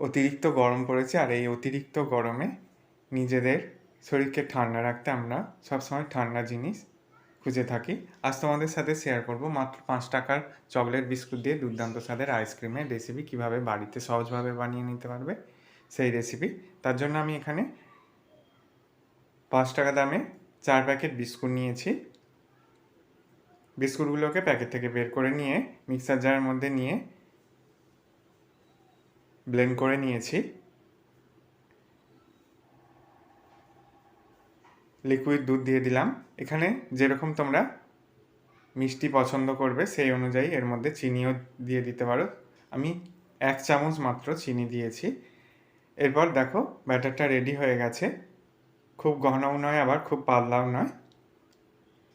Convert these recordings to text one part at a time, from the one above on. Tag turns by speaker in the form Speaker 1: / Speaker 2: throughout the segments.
Speaker 1: অতিরিক্ত গরম পড়েছে আর এই অতিরিক্ত গরমে নিজেদের শরীরকে ঠান্ডা রাখতে আমরা সবসময় ঠান্ডা জিনিস খুঁজে থাকি। আজ তোমাদের সাথে শেয়ার করব মাত্র পাঁচ টাকার চকলেট বিস্কুট দিয়ে দুর্দান্ত স্বাদের আইসক্রিমের রেসিপি কীভাবে বাড়িতে সহজভাবে বানিয়ে নিতে পারবে সেই রেসিপি তার জন্য আমি এখানে পাঁচ টাকা দামে চার প্যাকেট বিস্কুট নিয়েছি। বিস্কুটগুলোকে প্যাকেট থেকে বের করে নিয়ে মিক্সার জারের মধ্যে নিয়ে ব্লেন্ড করে নিয়েছি। লিকুইড দুধ দিয়ে দিলাম। এখানে যেরকম তোমরা মিষ্টি পছন্দ করবে, সেই অনুযায়ী এর মধ্যে চিনিও দিয়ে দিতে পারো। আমি এক চামচ মাত্র চিনি দিয়েছি। এরপর দেখো, ব্যাটারটা রেডি হয়ে গেছে। খুব ঘনও নয়, আবার খুব পাতলাও নয়।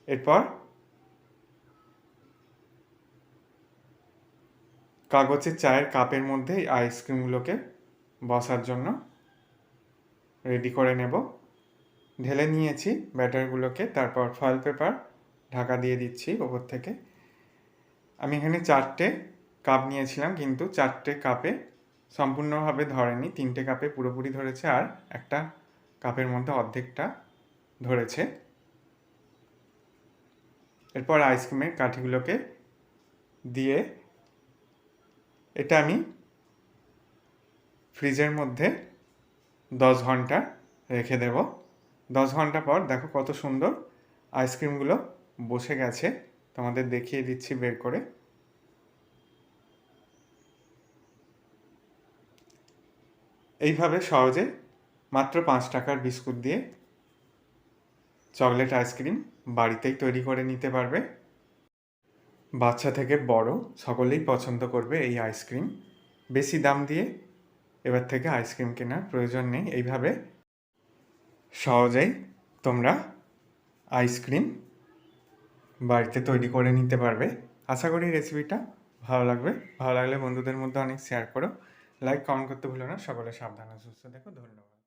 Speaker 1: এরপর কাগজের চায়ের কাপের মধ্যে এই আইসক্রিমগুলোকে বসার জন্য রেডি করে নেব। ঢেলে নিয়েছি ব্যাটারগুলোকে তারপর ফয়েল পেপার ঢাকা দিয়ে দিচ্ছি ওপর থেকে। আমি এখানে চারটে কাপ নিয়েছিলাম, কিন্তু চারটে কাপে সম্পূর্ণভাবে ধরেনি, তিনটে কাপে পুরোপুরি ধরেছে আর একটা কাপের মধ্যে অর্ধেকটা ধরেছে। এরপর আইসক্রিমের কাঠিগুলোকে দিয়ে এটা আমি ফ্রিজের মধ্যে দশ ঘণ্টা রেখে দেব। দশ ঘণ্টা পর দেখো কত সুন্দর আইসক্রিমগুলো বসে গেছে। তোমাদের দেখিয়ে দিচ্ছি বের করে। এইভাবে সহজে মাত্র পাঁচ টাকার বিস্কুট দিয়ে চকলেট আইসক্রিম বাড়িতেই তৈরি করে নিতে পারবে। বাচ্চা থেকে বড়, সকলেই পছন্দ করবে এই আইসক্রিম বেশি দাম দিয়ে এবার থেকে আইসক্রিম কেনার প্রয়োজন নেই। এইভাবে সহজেই তোমরা আইসক্রিম বাড়িতে তৈরি করে নিতে পারবে। আশা করি রেসিপিটা ভালো লাগবে। ভালো লাগলে বন্ধুদের মধ্যে অনেক শেয়ার করো। লাইক কমেন্ট করতে ভুলো না। সকলে সাবধানে সুস্থ দেখো ধন্যবাদ।